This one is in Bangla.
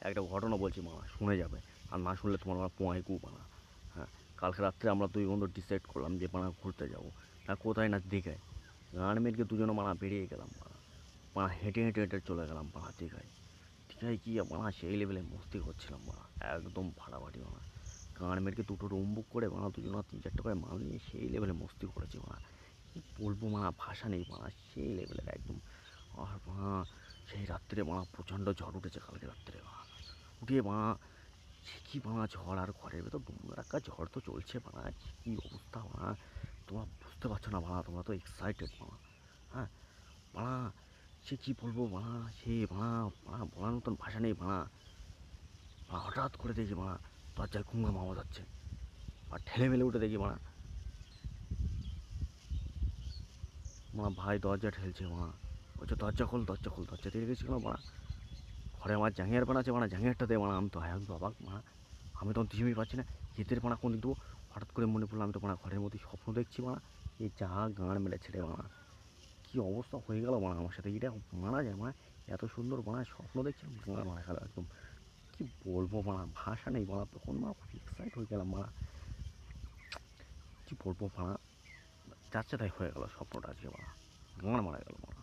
একটা ঘটনা বলছি মা, শুনে যাবে। আর না শুনলে তোমার আমার পোঁয়াই কু বানা হ্যাঁ কালকে রাত্রে আমরা দুই বন্ধু ডিসাইড করলাম যে পানা ঘুরতে যাব। না কোথায় না দীঘায়? গান মেরকে দুজনে মানা বেরিয়ে গেলাম মানা মানা হেঁটে হেঁটে হেঁটে চলে গেলাম মানা দীঘায়। দীঘায় কি মানা সেই লেভেলে মস্তি করছিলাম মানা একদম ফাটাফাটি মানা গান মেরকে দুটো রুম বুক করে মানা দুজনে তিন চারটে করে মাল নিয়ে সেই লেভেলে মস্তি করেছি মানা কি বলব মানা ভাষা নেই মানা সেই লেভেলের একদম। আর মানা সেই রাত্রে মানা প্রচণ্ড ঝড় উঠেছে কালকে রাত্রে। মানা সে কি মানা ঝড় আর ঘরের ভেতর দুমরাক্কা ঝড় তো চলছে মানা কী অবস্থা মানা তোমরা বুঝতে পারছ না মানা তোমরা তো এক্সাইটেড মানা হ্যাঁ মানা সে কী বলব মানা সে মানা মানা বলার মতন ভাষা নেই মানা হঠাৎ করে দেখি মানা দরজায় ঘুমঘাম আওয়াজ হচ্ছে আর ঠেলে মেলে উঠে দেখি মানা মা ভাই দরজা ঠেলছে মা। বলছে, দরজা খোল দরজা খোল দরজা দিয়ে গেছিল মা? ঘরে আমার জাঙ্গিয়ার পানা আছে মানে জাঙ্গিয়ারটা দে মানে আমি তো হ্যাঁ অবাক মা আমি তখন কিছুই পাচ্ছি না হিতের পানা কোন দেবো হঠাৎ করে মনে পড়ল আমি তো মানে ঘরের মধ্যে স্বপ্ন দেখছি মা এই যা গান মেলে ছেড়ে মা কী অবস্থা হয়ে গেল মা আমার সাথে এটা মানা যায় মা এত সুন্দর মানা স্বপ্ন দেখছিলাম গান মারা গেল একদম কী বলব মানা ভাষা নেই মানা তখন মা খুব এক্সাইট হয়ে গেলাম মানা কী বলব মানা যাচ্ছে তাই হয়ে গেল স্বপ্নটা আজকে মারা গান মারা গেল মা